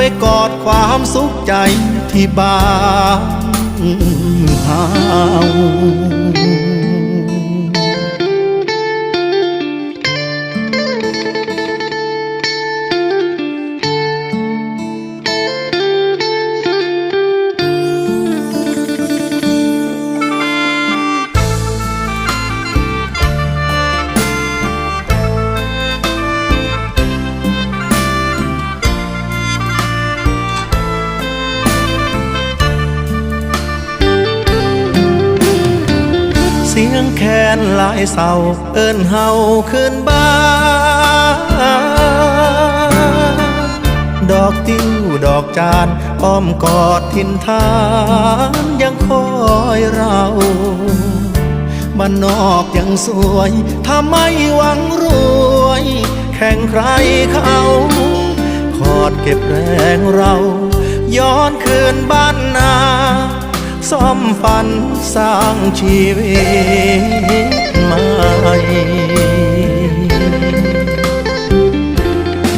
ไปกอดความสุขใจที่บ้านเฮา นหลายเศร้าเอิ้นเฮาขึ้นบ้าน ดอกติ้วดอกจานอ้อมกอดทินทานยังคอยเราบ้านนอกยังสวยถ้าไม่หวังรวย แข่งใครเขาคอดเก็บแรงเรา ย้อนคืนบ้านนา ซ่อมฝันสร้างชีวิตใหม่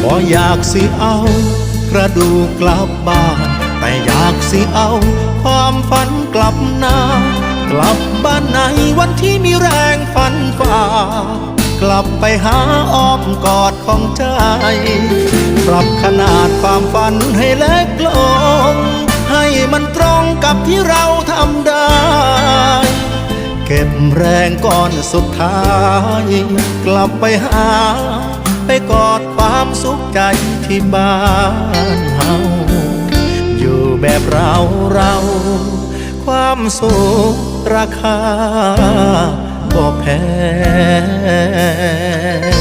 บ่อยากสิเอากระดูกกลับบ้าน แต่อยากสิเอา ความฝันกลับหน้ากลับบ้านในวันที่มีแรงฝันฝ่ากลับไปหาอ้อมกอดของใจ ปรับขนาดความฝันให้เล็กลง ให้มันตรงกับที่เราำได้ เก็บแรงก่อนสุดท้าย กลับไปหา ไปกอดความสุขใจที่บ้านเฮาอยู่แบบเราเรา ความสุขราคาบ่แพง